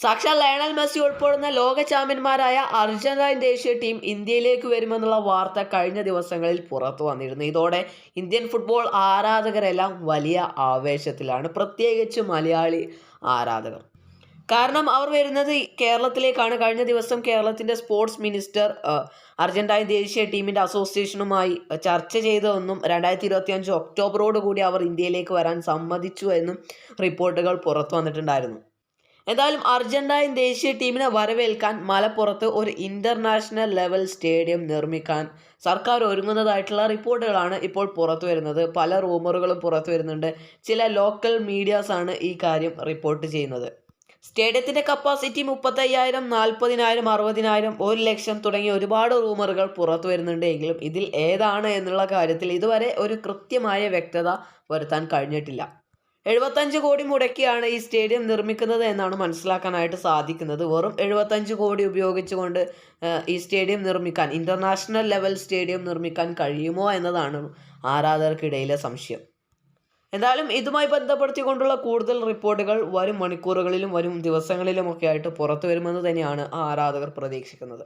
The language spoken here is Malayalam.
സാക്ഷാൽ ലയണൽ മെസ്സി ഉൾപ്പെടുന്ന ലോക ചാമ്പ്യന്മാരായ അർജന്റൈൻ ദേശീയ ടീം ഇന്ത്യയിലേക്ക് വരുമെന്നുള്ള വാർത്ത കഴിഞ്ഞ ദിവസങ്ങളിൽ പുറത്തു വന്നിരുന്നു. ഇതോടെ ഇന്ത്യൻ ഫുട്ബോൾ ആരാധകരെല്ലാം വലിയ ആവേശത്തിലാണ്. പ്രത്യേകിച്ച് മലയാളി ആരാധകർ. കാരണം അവർ വരുന്നത് കേരളത്തിലേക്കാണ്. കഴിഞ്ഞ ദിവസം കേരളത്തിന്റെ സ്പോർട്സ് മിനിസ്റ്റർ അർജന്റൈൻ ദേശീയ ടീമിന്റെ അസോസിയേഷനുമായി ചർച്ച ചെയ്തതെന്നും രണ്ടായിരത്തി ഇരുപത്തി അഞ്ച് ഒക്ടോബറോട് കൂടി അവർ ഇന്ത്യയിലേക്ക് വരാൻ സമ്മതിച്ചു എന്നും റിപ്പോർട്ടുകൾ പുറത്തു വന്നിട്ടുണ്ടായിരുന്നു. എന്തായാലും അർജന്റീൻ ദേശീയ ടീമിനെ വരവേൽക്കാൻ മലപ്പുറത്ത് ഒരു ഇന്റർനാഷണൽ ലെവൽ സ്റ്റേഡിയം നിർമ്മിക്കാൻ സർക്കാർ ഒരുങ്ങുന്നതായിട്ടുള്ള റിപ്പോർട്ടുകളാണ് ഇപ്പോൾ പുറത്തു വരുന്നത്. പല റൂമറുകളും പുറത്തു വരുന്നുണ്ട്. ചില ലോക്കൽ മീഡിയാസാണ് ഈ കാര്യം റിപ്പോർട്ട് ചെയ്യുന്നത്. സ്റ്റേഡിയത്തിന്റെ കപ്പാസിറ്റി മുപ്പത്തയ്യായിരം നാൽപ്പതിനായിരം അറുപതിനായിരം ഒരു ലക്ഷം തുടങ്ങിയ ഒരുപാട് റൂമറുകൾ പുറത്തു വരുന്നുണ്ട് എങ്കിലും ഇതിൽ ഏതാണ് എന്നുള്ള കാര്യത്തിൽ ഇതുവരെ ഒരു കൃത്യമായ വ്യക്തത വരുത്താൻ കഴിഞ്ഞിട്ടില്ല. എഴുപത്തഞ്ച് കോടി മുടക്കിയാണ് ഈ സ്റ്റേഡിയം നിർമ്മിക്കുന്നത് എന്നാണ് മനസ്സിലാക്കാനായിട്ട് സാധിക്കുന്നത്. വെറും എഴുപത്തഞ്ച് കോടി ഉപയോഗിച്ചുകൊണ്ട് ഈ സ്റ്റേഡിയം നിർമ്മിക്കാൻ ഇന്റർനാഷണൽ ലെവൽ സ്റ്റേഡിയം നിർമ്മിക്കാൻ കഴിയുമോ എന്നതാണ് ആരാധകർക്കിടയിലെ സംശയം. എന്തായാലും ഇതുമായി ബന്ധപ്പെടുത്തിക്കൊണ്ടുള്ള കൂടുതൽ റിപ്പോർട്ടുകൾ വരും മണിക്കൂറുകളിലും വരും ദിവസങ്ങളിലുമൊക്കെ ആയിട്ട് പുറത്തു വരുമെന്ന് തന്നെയാണ് ആരാധകർ പ്രതീക്ഷിക്കുന്നത്.